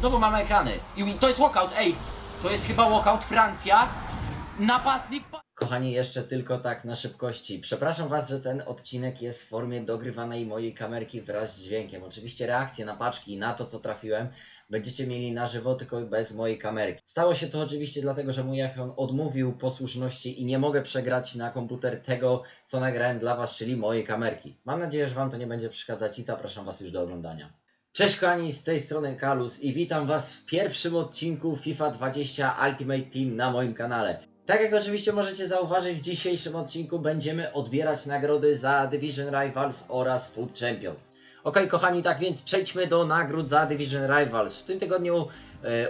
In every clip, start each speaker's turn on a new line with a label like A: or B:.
A: Znowu mamy ekrany. I to jest walkout, ej! To jest chyba walkout Francja. Napastnik... pa- Kochani, jeszcze tylko tak na szybkości. Przepraszam Was, że ten odcinek jest w formie dogrywanej mojej kamerki wraz z dźwiękiem. Oczywiście reakcje na paczki i na to, co trafiłem, będziecie mieli na żywo, tylko bez mojej kamerki. Stało się to oczywiście dlatego, że mój iPhone odmówił posłuszności i nie mogę przegrać na komputer tego, co nagrałem dla Was, czyli mojej kamerki. Mam nadzieję, że Wam to nie będzie przeszkadzać i zapraszam Was już do oglądania. Cześć kochani, z tej strony Kalus i witam Was w pierwszym odcinku FIFA 20 Ultimate Team na moim kanale. Tak jak oczywiście możecie zauważyć, w dzisiejszym odcinku będziemy odbierać nagrody za Division Rivals oraz Food Champions. Ok, kochani, tak więc przejdźmy do nagród za Division Rivals. W tym tygodniu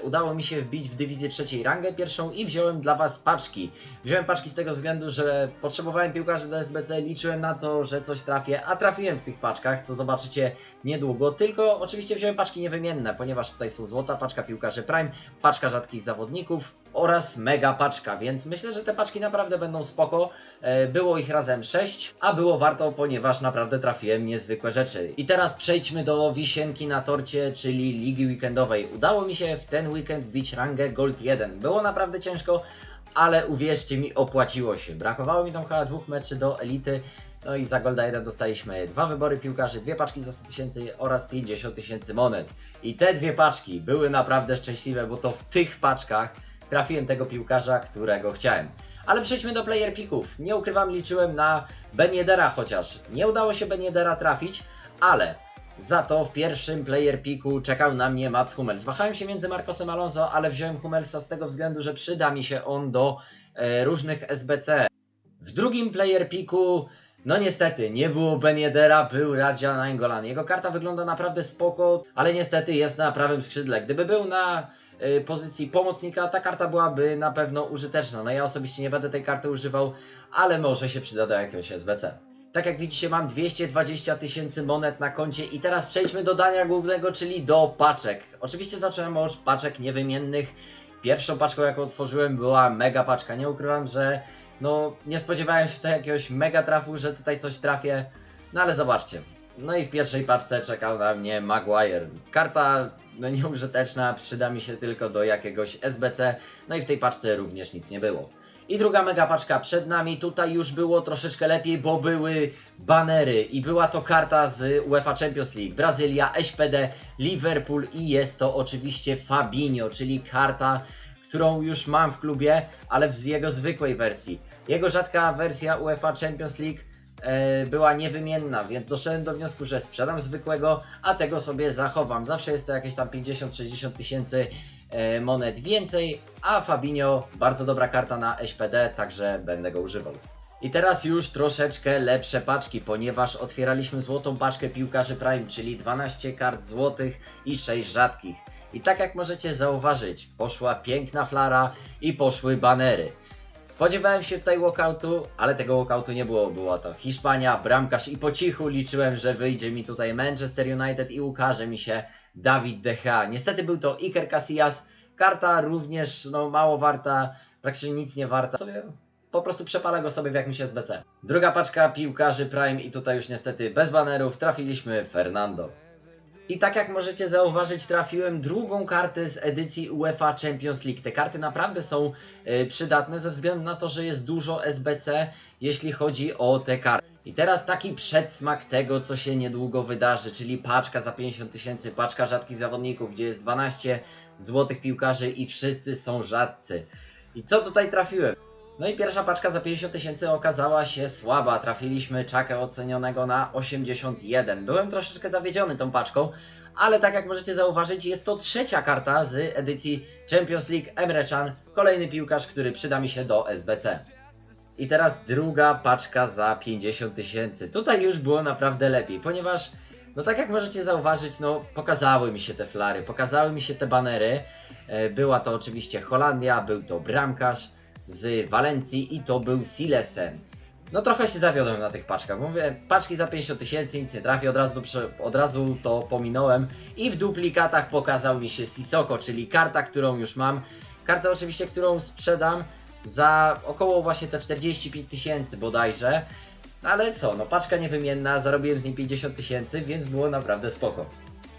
A: udało mi się wbić w dywizję trzeciej rangę pierwszą i wziąłem dla Was paczki. Wziąłem paczki z tego względu, że potrzebowałem piłkarzy do SBC, liczyłem na to, że coś trafię, a trafiłem w tych paczkach, co zobaczycie niedługo. Tylko oczywiście wziąłem paczki niewymienne, ponieważ tutaj są złota paczka piłkarzy Prime, paczka rzadkich zawodników oraz mega paczka, więc myślę, że te paczki naprawdę będą spoko. E, Było ich razem 6, a było warto, ponieważ naprawdę trafiłem niezwykłe rzeczy. I teraz przejdźmy do wisienki na torcie, czyli ligi weekendowej. Udało mi się w ten weekend wbić rangę Gold 1. Było naprawdę ciężko, ale uwierzcie mi, opłaciło się. Brakowało mi tam chyba dwóch meczy do elity. No i za Golda 1 dostaliśmy dwa wybory piłkarzy, dwie paczki za 100 tysięcy oraz 50 tysięcy monet. I te dwie paczki były naprawdę szczęśliwe, bo to w tych paczkach trafiłem tego piłkarza, którego chciałem. Ale przejdźmy do player picków. Nie ukrywam, liczyłem na Ben Yedera chociaż. Nie udało się Ben Yedera trafić, ale za to w pierwszym player piku czekał na mnie Mats Hummels. Wahałem się między Marcosem Alonso, ale wziąłem Hummelsa z tego względu, że przyda mi się on do e, różnych SBC. W drugim player piku, no niestety, nie było Ben Yedera, był Radja Nainggolan. Jego karta wygląda naprawdę spoko, ale niestety jest na prawym skrzydle. Gdyby był na y, pozycji pomocnika, ta karta byłaby na pewno użyteczna. No ja osobiście nie będę tej karty używał, ale może się przyda do jakiegoś SBC. Tak jak widzicie mam 220 tysięcy monet na koncie i teraz przejdźmy do dania głównego, czyli do paczek. Oczywiście zacząłem od paczek niewymiennych. Pierwszą paczką jaką otworzyłem była mega paczka. Nie ukrywam, że no nie spodziewałem się tutaj jakiegoś mega trafu, że tutaj coś trafię. No ale zobaczcie. No i w pierwszej paczce czekał na mnie Maguire. Karta no nieużyteczna, przyda mi się tylko do jakiegoś SBC. No i w tej paczce również nic nie było. I druga mega paczka przed nami. Tutaj już było troszeczkę lepiej, bo były banery i była to karta z UEFA Champions League. Brazylia, SPD, Liverpool i jest to oczywiście Fabinho, czyli karta, którą już mam w klubie, ale z jego zwykłej wersji. Jego rzadka wersja UEFA Champions League była niewymienna, więc doszedłem do wniosku, że sprzedam zwykłego, a tego sobie zachowam. Zawsze jest to jakieś tam 50-60 tysięcy e, monet więcej, a Fabinho bardzo dobra karta na SPD, także będę go używał. I teraz już troszeczkę lepsze paczki, ponieważ otwieraliśmy złotą paczkę piłkarzy Prime, czyli 12 kart złotych i 6 rzadkich. I tak jak możecie zauważyć, poszła piękna flara i poszły banery. Spodziewałem się tutaj walkoutu, ale tego walkoutu nie było. Była to Hiszpania, bramkarz i po cichu liczyłem, że wyjdzie mi tutaj Manchester United i ukaże mi się Dawid De Gea. Niestety był to Iker Casillas. Karta również no, mało warta, praktycznie nic nie warta. Sobie po prostu przepalę go sobie w jakimś SBC. Druga paczka piłkarzy Prime i tutaj już niestety bez banerów trafiliśmy Fernando. I tak jak możecie zauważyć, trafiłem drugą kartę z edycji UEFA Champions League. Te karty naprawdę są e, przydatne ze względu na to, że jest dużo SBC, jeśli chodzi o te karty. I teraz taki przedsmak tego, co się niedługo wydarzy, czyli paczka za 50 tysięcy, paczka rzadkich zawodników, gdzie jest 12 złotych piłkarzy i wszyscy są rzadcy. I co tutaj trafiłem? No i pierwsza paczka za 50 tysięcy okazała się słaba. Trafiliśmy czakę ocenionego na 81. Byłem troszeczkę zawiedziony tą paczką, ale tak jak możecie zauważyć, jest to trzecia karta z edycji Champions League Emre Can, kolejny piłkarz, który przyda mi się do SBC. I teraz druga paczka za 50 tysięcy. Tutaj już było naprawdę lepiej, ponieważ, no tak jak możecie zauważyć, no pokazały mi się te flary, pokazały mi się te banery. E, Była to oczywiście Holandia, był to bramkarz z Walencji i to był Silesen. No trochę się zawiodłem na tych paczkach. Mówię, paczki za 50 tysięcy, nic nie trafi, od razu, od razu to pominąłem. I w duplikatach pokazał mi się Sisoko, czyli karta, którą już mam. Karta oczywiście, którą sprzedam za około właśnie te 45 tysięcy bodajże. No ale co, no paczka niewymienna, zarobiłem z niej 50 tysięcy, więc było naprawdę spoko.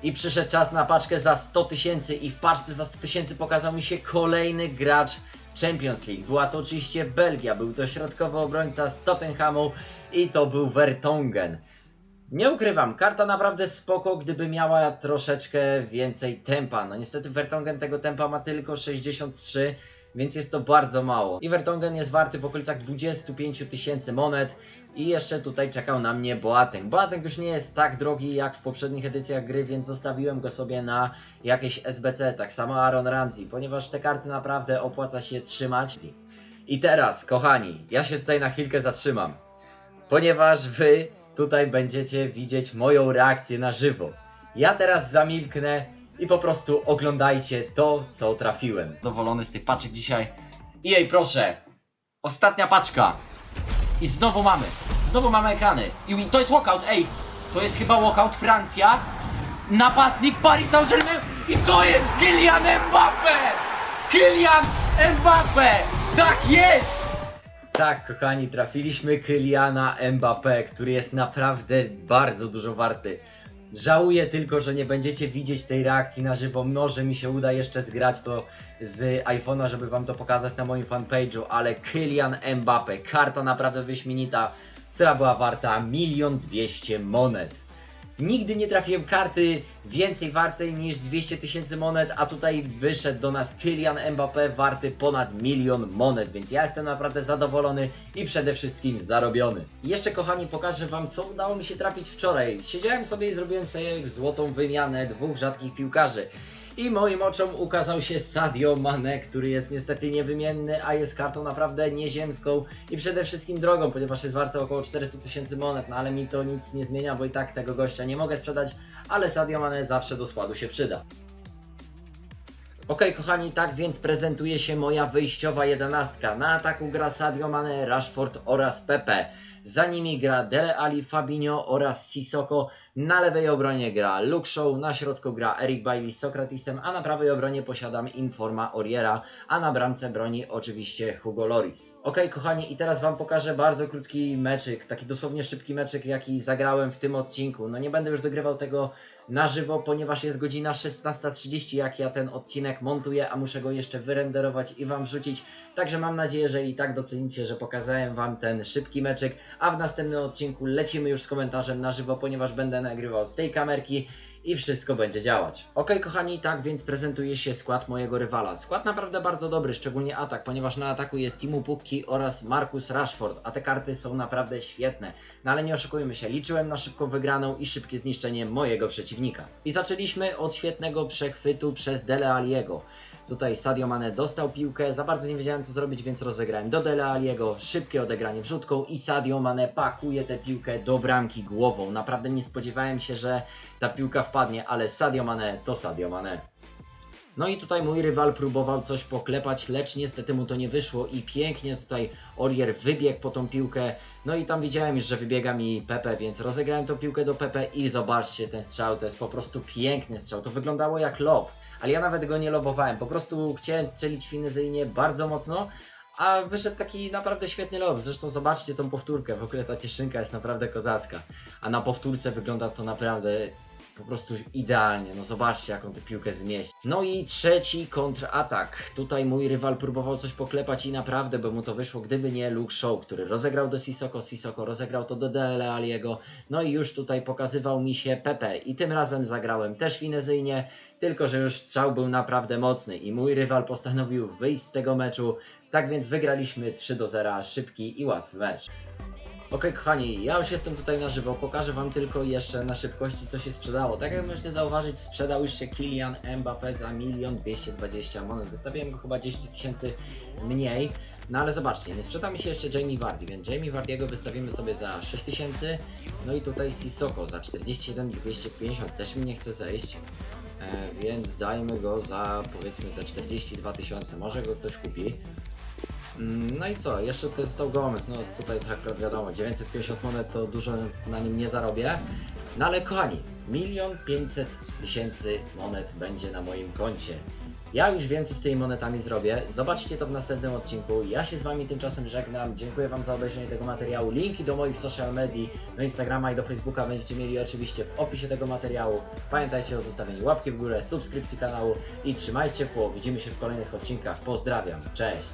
A: I przyszedł czas na paczkę za 100 tysięcy i w paczce za 100 tysięcy pokazał mi się kolejny gracz Champions League. Była to oczywiście Belgia, był to środkowy obrońca z Tottenhamu i to był Vertonghen. Nie ukrywam, karta naprawdę spoko, gdyby miała troszeczkę więcej tempa. No niestety Vertonghen tego tempa ma tylko 63, więc jest to bardzo mało. I Vertonghen jest warty w okolicach 25 tysięcy monet. I jeszcze tutaj czekał na mnie Boateng. Boateng już nie jest tak drogi jak w poprzednich edycjach gry, więc zostawiłem go sobie na jakieś SBC. Tak samo Aaron Ramsey, ponieważ te karty naprawdę opłaca się trzymać. I teraz, kochani, ja się tutaj na chwilkę zatrzymam, ponieważ wy tutaj będziecie widzieć moją reakcję na żywo. Ja teraz zamilknę i po prostu oglądajcie to, co trafiłem. Zadowolony z tych paczek dzisiaj. I jej proszę, ostatnia paczka. I znowu mamy, znowu mamy ekrany. I to jest walkout, ej, to jest chyba walkout Francja. Napastnik Paris Saint-Germain i to jest Kylian Mbappé! Kylian Mbappé! Tak jest! Tak, kochani, trafiliśmy Kyliana Mbappé, który jest naprawdę bardzo dużo warty. Żałuję tylko, że nie będziecie widzieć tej reakcji na żywo. Może mi się uda jeszcze zgrać to z iPhone'a, żeby wam to pokazać na moim fanpage'u, ale Kylian Mbappé, karta naprawdę wyśmienita, która była warta milion dwieście monet. Nigdy nie trafiłem karty więcej wartej niż 200 tysięcy monet, a tutaj wyszedł do nas Kylian Mbappé warty ponad milion monet, więc ja jestem naprawdę zadowolony i przede wszystkim zarobiony. I jeszcze kochani pokażę wam co udało mi się trafić wczoraj. Siedziałem sobie i zrobiłem sobie złotą wymianę dwóch rzadkich piłkarzy. I moim oczom ukazał się Sadio Mane, który jest niestety niewymienny, a jest kartą naprawdę nieziemską i przede wszystkim drogą, ponieważ jest warty około 400 tysięcy monet, no ale mi to nic nie zmienia, bo i tak tego gościa nie mogę sprzedać, ale Sadio Mane zawsze do składu się przyda. Ok, kochani, tak więc prezentuje się moja wyjściowa jedenastka. Na ataku gra Sadio Mane, Rashford oraz Pepe. Za nimi gra Dele Ali, Fabinho oraz Sissoko. Na lewej obronie gra Luke Shaw, na środku gra Eric Bailly z Sokratisem, a na prawej obronie posiadam Informa Oriera, a na bramce broni oczywiście Hugo Loris. Ok, kochani, i teraz Wam pokażę bardzo krótki meczyk, taki dosłownie szybki meczyk, jaki zagrałem w tym odcinku. No nie będę już dogrywał tego na żywo, ponieważ jest godzina 16.30, jak ja ten odcinek montuję, a muszę go jeszcze wyrenderować i Wam wrzucić. Także mam nadzieję, że i tak docenicie, że pokazałem Wam ten szybki meczyk, a w następnym odcinku lecimy już z komentarzem na żywo, ponieważ będę nagrywał z tej kamerki i wszystko będzie działać. Ok, kochani, tak więc prezentuje się skład mojego rywala. Skład naprawdę bardzo dobry, szczególnie atak, ponieważ na ataku jest Timu Pukki oraz Marcus Rashford, a te karty są naprawdę świetne. No ale nie oszukujmy się, liczyłem na szybką wygraną i szybkie zniszczenie mojego przeciwnika. I zaczęliśmy od świetnego przechwytu przez Dele Aliego. Tutaj Sadio Mane dostał piłkę, za bardzo nie wiedziałem co zrobić, więc rozegrałem do Dele Aliego, szybkie odegranie wrzutką i Sadio Mane pakuje tę piłkę do bramki głową. Naprawdę nie spodziewałem się, że ta piłka wpadnie, ale Sadio Mane to Sadio Mane. No i tutaj mój rywal próbował coś poklepać, lecz niestety mu to nie wyszło i pięknie tutaj Orier wybiegł po tą piłkę. No i tam widziałem już, że wybiega mi Pepe, więc rozegrałem tą piłkę do Pepe i zobaczcie ten strzał, to jest po prostu piękny strzał. To wyglądało jak lob, ale ja nawet go nie lobowałem, po prostu chciałem strzelić finezyjnie bardzo mocno, a wyszedł taki naprawdę świetny lob. Zresztą zobaczcie tą powtórkę, w ogóle ta cieszynka jest naprawdę kozacka, a na powtórce wygląda to naprawdę po prostu idealnie. No zobaczcie, jaką tę piłkę zmieść. No i trzeci kontratak. Tutaj mój rywal próbował coś poklepać i naprawdę by mu to wyszło, gdyby nie Luke Shaw, który rozegrał do Sissoko, Sissoko rozegrał to do Dele Aliego. No i już tutaj pokazywał mi się Pepe i tym razem zagrałem też finezyjnie, tylko że już strzał był naprawdę mocny i mój rywal postanowił wyjść z tego meczu. Tak więc wygraliśmy 3 do 0, szybki i łatwy mecz. Ok, kochani, ja już jestem tutaj na żywo, pokażę Wam tylko jeszcze na szybkości, co się sprzedało. Tak jak możecie zauważyć, sprzedał już się Kylian Mbappé za 1 220 monet. Wystawiłem go chyba 10 tysięcy mniej, no ale zobaczcie, nie sprzeda mi się jeszcze Jamie Vardy, więc Jamie Vardiego wystawimy sobie za 6 tysięcy. No i tutaj Sissoko za 47 250, też mi nie chce zejść. E, więc dajmy go za powiedzmy te 42 tysiące, może go ktoś kupi. Mm, No i co, jeszcze to jest Gomez, no tutaj tak akurat wiadomo, 950 monet to dużo na nim nie zarobię, No ale kochani, milion pięćset tysięcy monet będzie na moim koncie. Ja już wiem, co z tymi monetami zrobię. Zobaczcie to w następnym odcinku. Ja się z Wami tymczasem żegnam. Dziękuję Wam za obejrzenie tego materiału. Linki do moich social medii, do Instagrama i do Facebooka będziecie mieli oczywiście w opisie tego materiału. Pamiętajcie o zostawieniu łapki w górę, subskrypcji kanału i trzymajcie ciepło. Widzimy się w kolejnych odcinkach. Pozdrawiam. Cześć!